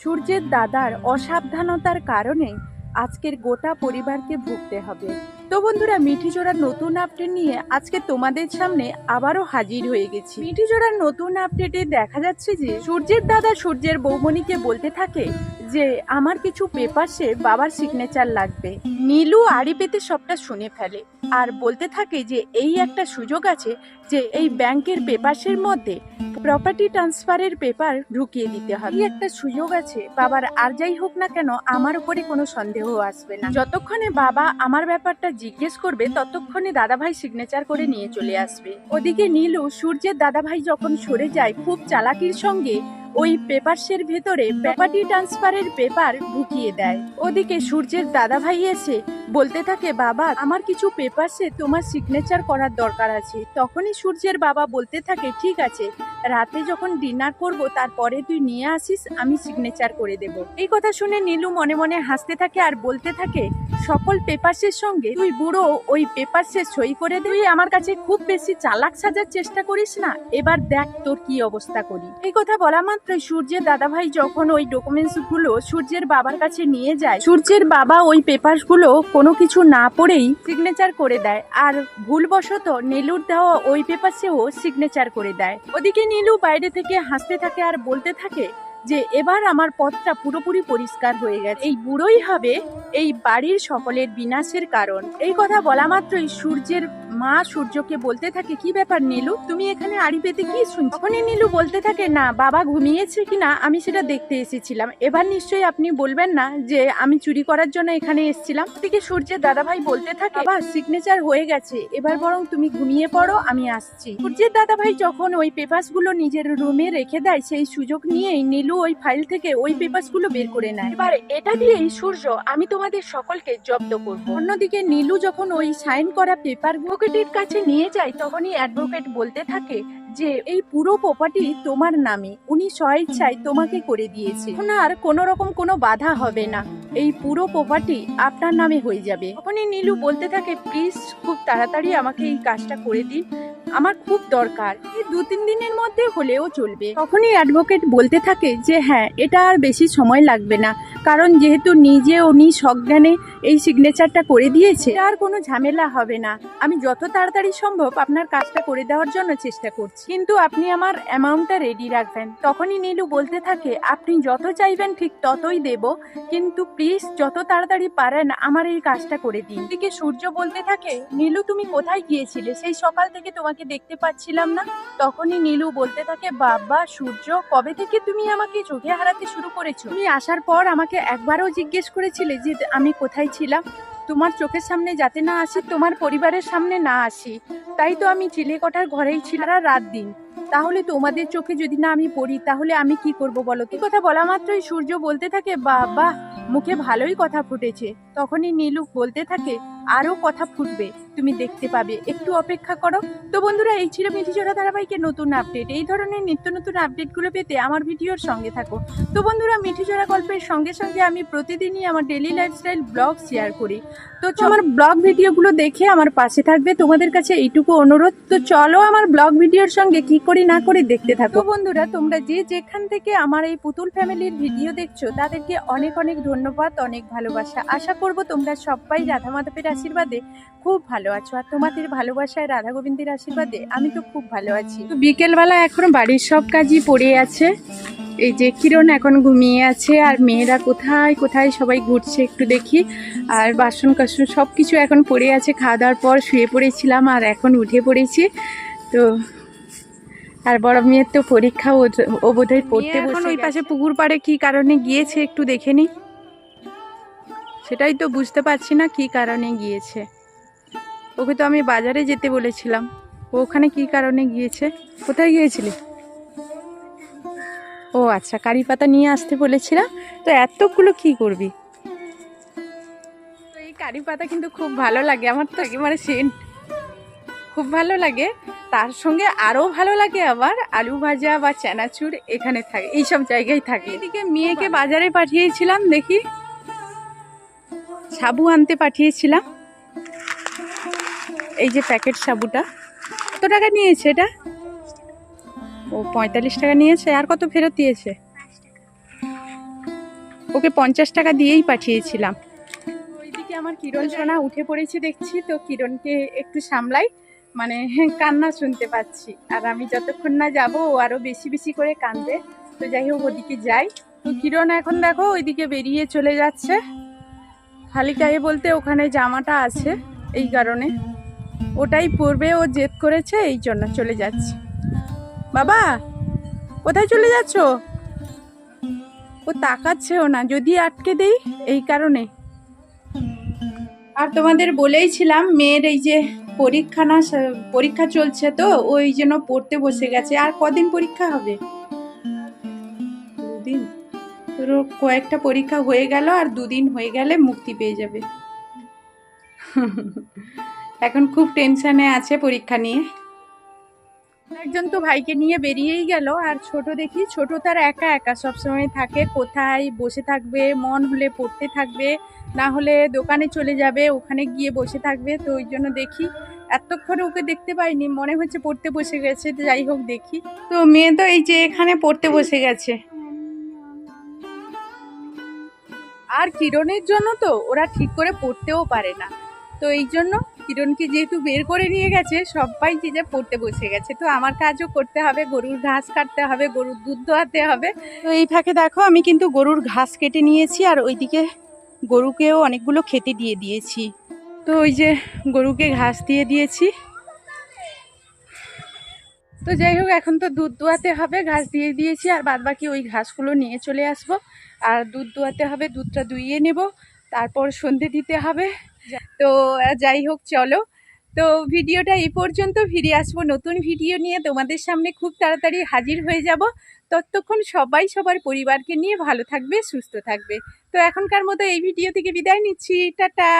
সূর্যের দাদার অসাবধানতার কারণে আজকের গোটা পরিবারকে ভুগতে হবে। তো বন্ধুরা মিঠি জোড়ার নতুন আপডেট নিয়ে আজকে তোমাদের সামনে আবারও হাজির হয়ে গেছি। মিঠি জোড়ার নতুন আপডেটে দেখা যাচ্ছে যে, সূর্যের দাদা সূর্যের বৌমণিকে বলতে থাকে যে, আমার কিছু পেপারসে বাবার সিগনেচার লাগবে। নীলু আড়ি পেতে সবটা শুনে ফেলে আর বলতে থাকে যে, এই একটা সুযোগ আছে যে, এই ব্যাংকের পেপারসের মধ্যে প্রপার্টি ট্রান্সফারের পেপার ঢুকিয়ে দিতে হবে। একটা সুযোগ আছে। বাবার আর যাই হোক না কেন, আমার উপরে কোনো সন্দেহ আসবে না। যতক্ষণে বাবা আমার ব্যাপারটা জিজ্ঞেস করবে, ততক্ষণে দাদাভাই সিগনেচার করে নিয়ে চলে আসবে। ওদিকে নীলু সূর্যের দাদাভাই যখন সরে যায়, খুব চালাকির সঙ্গে ওই পেপারসের ভেতরে প্রপার্টি ট্রান্সফারের পেপার ঢুকিয়ে দেয়। ওদিকে সূর্যের দাদাভাই এসে বলতে থাকে, বাবা, আমার কিছু পেপারসে তোমার সিগনেচার করার দরকার আছে। তখনই সূর্যের বাবা বলতে থাকে, ঠিক আছে, রাতে যখন ডিনার করব, তারপরে তুই নিয়ে আসিস, আমি সিগনেচার করে দেব। এই কথা শুনে নীলু মনে মনে হাসতে থাকে আর বলতে থাকে, সকল পেপারসের সঙ্গে তুই বুড়ো, ওই পেপারসে সই করে। তুই আমার কাছে খুব বেশি চালাক সাজার চেষ্টা করিস না। এবার দেখ তোর কি অবস্থা করি। এই কথা বলা মাত্রই সূর্যের দাদাভাই যখন ওই ডকুমেন্টসগুলো সূর্যের বাবার কাছে নিয়ে যায়, সূর্যের বাবা ওই পেপারসগুলো কোনো কিছু না পড়েই সিগনেচার করে দেয়। আর ভুলবশত নীলুর দেওয়া ওই পেপারসেও সিগনেচার করে দেয়। ওদিকে নীলু বাইরে থেকে হাসতে থাকে আর বলতে থাকে যে, এবার আমার পথটা পুরোপুরি পরিষ্কার হয়ে গেছে। এই বুড়োই হবে এই বাড়ির সকলের বিনাশের কারণ। এই কথা বলা মাত্রই সূর্যের মা সূর্যকে বলতে থাকে, কি ব্যাপার নীলু? তুমি এখানে আড়ি পেতে কি শুনছো? তখনই নীলু বলতে থাকে, না, বাবা ঘুমিয়েছে কিনা? আমি সেটা দেখতে এসেছিলাম। এবার নিশ্চয়ই আপনি বলবেন না যে আমি চুরি করার জন্য এখানে এসেছিলাম? থেকে সূর্যের দাদাভাই বলতে থাকে, বাবা সিগনেচার হয়ে গেছে। এবার বরং তুমি ঘুমিয়ে পড়ো, আমি আসছি। সূর্যের দাদাভাই যখন ওই পেপারসগুলো নিজের রুমে রেখে দেয়, সেই সুযোগ নিয়েই নীলু ওই ফাইল থেকে ওই পেপারসগুলো বের করে নেয়। এবার এটা দিয়েই সূর্য, আমি তোমাদের সকলকে জব্দ করব। অন্যদিকে নীলু যখন ওই সাইন করা পেপার অ্যাডভোকেটের কাছে নিয়ে যায়, তখনই অ্যাডভোকেট বলতে থাকে যে, এই পুরো প্রপার্টি তোমার নামে। উনি স্বইচ্ছায় তোমাকে করে দিয়েছে। আর কোনো রকম কোনো বাধা হবে না। এই পুরো প্রপার্টি আপনার নামে হয়ে যাবে। তখনই নীলু বলতে থাকে, প্লিজ খুব তাড়াতাড়ি আমাকে এই কাজটা করে দিন। আমার খুব দরকার। দু তিন দিনের মধ্যে হলেও চলবে। তখনই অ্যাডভোকেট বলতে থাকে যে হ্যাঁ এটা আর বেশি সময় লাগবে না। কারণ যেহেতু নিজে উনি সজ্ঞানে এই সিগনেচারটা করে দিয়েছে, আর কোনো ঝামেলা হবে না। আমি যত তাড়াতাড়ি সম্ভব আপনার কাজটা করে দেওয়ার জন্য চেষ্টা করছি। কিন্তু আপনি আমার অ্যামাউন্টটা রেডি রাখবেন। তখনই নীলু বলতে থাকে, আপনি যত চাইবেন ঠিক ততই দেব। কিন্তু প্লিজ যত তাড়াতাড়ি পারেন আমার এই কাজটা করে দিন। দিকে সূর্য বলতে থাকে, নীলু, তুমি কোথায় গিয়েছিলে? সেই সকাল থেকে তোমাকে দেখতে পাচ্ছিলাম না। তখনই নীলু বলতে থাকে, বাবা, সূর্য, কবে থেকে তুমি আমাকে চোখে হারাতে শুরু করেছ? তুমি আসার পর আমাকে একবারও জিজ্ঞেস করেছিলে যে আমি কোথায় ছিলাম। তোমার চোখের সামনে যাতে না আসি, তোমার পরিবারের সামনে না আসি। তাই তো আমি চিলে কটার ঘরেই ছিল রাত দিন। তাহলে তোমাদের চোখে যদি না আমি পড়ি, তাহলে আমি কি করব বলো? কি কথা বলা মাত্রই সূর্য বলতে থাকে, বাবা মুখে ভালোই কথা ফুটেছে। তখনই নীলু বলতে থাকে আরও কথা ফুটবে তুমি দেখতে পাবে। একটু অপেক্ষা করো। তো বন্ধুরা এই ছিল মিঠিচোরা ধারাবাহিকের নতুন আপডেট। এই ধরনের নিত্য নতুন আপডেটগুলো পেতে আমার ভিডিওর সঙ্গে থাকো। তো বন্ধুরা মিঠিচোরা গল্পের সঙ্গে সঙ্গে আমি প্রতিদিনই আমার ডেলি লাইফস্টাইল ব্লগ শেয়ার করি। তো আমার ব্লগ ভিডিওগুলো দেখে আমার পাশে থাকবে তোমাদের কাছে এইটুকু অনুরোধ। তো চলো আমার ব্লগ ভিডিওর সঙ্গে কি করি না করি দেখতে থাকো। বন্ধুরা তোমরা যে যেখান থেকে আমার এই পুতুল ফ্যামিলির ভিডিও দেখছ তাদেরকে অনেক অনেক ধন্যবাদ। অনেক ভালোবাসা। আশা করব তোমরা সবাই রাধা মাধবের আশীর্বাদে খুব ভালো আছো। আর তোমাদের ভালোবাসায় রাধা গোবিন্দের আশীর্বাদে আমি তো খুব ভালো আছি। তো বিকেলবেলা এখন বাড়ির সব কাজই পড়ে আছে। এই যে কিরণ এখন ঘুমিয়ে আছে আর মেয়েরা কোথায় কোথায় সবাই ঘুরছে একটু দেখি। আর বাসন কাসন সব কিছু এখন পড়ে আছে খাওয়া দাওয়ার পর শুয়ে পড়েছিলাম আর এখন উঠে পড়েছি। তো আর বড় মেয়ের তো পরীক্ষা ও বোধহয় পড়তে বসে ওই পাশে পুকুর পাড়ে কি কারণে গিয়েছে একটু দেখে নি। সেটাই তো বুঝতে পারছি না কি কারণে গিয়েছে। ওকে তো আমি বাজারে যেতে বলেছিলাম। ও ওখানে কি কারণে গিয়েছে? কোথায় গিয়েছিলি? ও আচ্ছা কারি পাতা নিয়ে আসতে বলেছিলাম। তো এতগুলো কি করবি? তো এই কারি পাতা কিন্তু খুব ভালো লাগে। আমার তো একেবারে সেন্ট খুব ভালো লাগে। তার সঙ্গে আরও ভালো লাগে আবার আলু ভাজা বা চানাচুর এখানে থাকে, এইসব জায়গায় থাকে। এদিকে মেয়েকে বাজারে পাঠিয়েছিলাম দেখি। সাবু আনতে পাঠিয়েছিলাম। এই যে প্যাকেট সাবুটা। কত টাকা নিয়েছে এটা? ও পঁয়তাল্লিশ টাকা নিয়েছে, আর কত ফেরত দিয়েছে? ওকে পঞ্চাশ টাকা দিয়েই পাঠিয়েছিলাম। ওইদিকে আমার কিরণ সোনা উঠে পড়েছে দেখছি, তো কিরণকে একটু সামলাই মানে কান্না শুনতে পাচ্ছি। আর আমি যতক্ষণ না যাব, ও আরও বেশি বেশি করে কান্দবে তো যাই হোক, ওদিকে যাই। তো কিরণ এখন দেখো, ওইদিকে বেরিয়ে চলে যাচ্ছে। খালি গায়ে বলতে ওখানে জামাটা আছে, এই কারণে। ওটাই পরবে, ও জেদ করেছে, এই জন্য চলে যাচ্ছে। বাবা, কোথায় চলে যাচ্ছ? ও তাকাচ্ছেও না, যদি আটকে দেই, এই কারণে। আর তোমাদের বলেইছিলাম মেয়ের এই যে পরীক্ষা না, পরীক্ষা চলছে তো, ওই জন্য পড়তে বসে গেছে। আর কদিন পরীক্ষা হবে? কয়েকটা পরীক্ষা হয়ে গেল আর দুদিন হয়ে গেলে মুক্তি পেয়ে যাবে। এখন খুব টেনশনে আছে পরীক্ষা নিয়ে। একজন তো ভাইকে নিয়ে বেরিয়েই গেল আর ছোট দেখি ছোট তার একা একা সবসময় থাকে কোথায় বসে থাকবে মন হলে পড়তে থাকবে না হলে দোকানে চলে যাবে ওখানে গিয়ে বসে থাকবে তো ওই জন্য দেখি। এতক্ষণ ওকে দেখতে পাইনি মনে হচ্ছে পড়তে বসে গেছে তো যাই হোক দেখি। তো মেয়ে তো এই যে এখানে পড়তে বসে গেছে। আর কিরণের জন্য তো ওরা ঠিক করে পড়তেও পারে না। তো এই জন্য কিরণকে যেহেতু বের করে নিয়ে গেছে সবাই যে যা পড়তে বসে গেছে। তো আমার কাজও করতে হবে গরুর ঘাস কাটতে হবে গরুর দুধ দোয়াতে হবে। তো এই ফাঁকে দেখো আমি কিন্তু গরুর ঘাস কেটে নিয়েছি আর ওইদিকে গরুকেও অনেকগুলো খেতে দিয়ে দিয়েছি। তো ওই যে গরুকে ঘাস দিয়ে দিয়েছি। তো যাই হোক, এখন তো দুধ দোয়াতে হবে, ঘাস দিয়ে দিয়েছি, আর বাদ বাকি ওই ঘাসগুলো নিয়ে চলে আসব। আর দুধ দোয়াতে হবে, দুধটা দুইয়ে নেব, তারপর সন্ধে দিতে হবে। তো যাই হোক, চলো। তো ভিডিওটা এই পর্যন্ত, ফিরে আসব নতুন ভিডিও নিয়ে। তোমাদের সামনে খুব তাড়াতাড়ি হাজির হয়ে যাব। ততক্ষণ সবাই সবার পরিবারকে নিয়ে ভালো থাকবে, সুস্থ থাকবে। তো এখনকার মতো এই ভিডিও থেকে বিদায় নিচ্ছি। টাটা!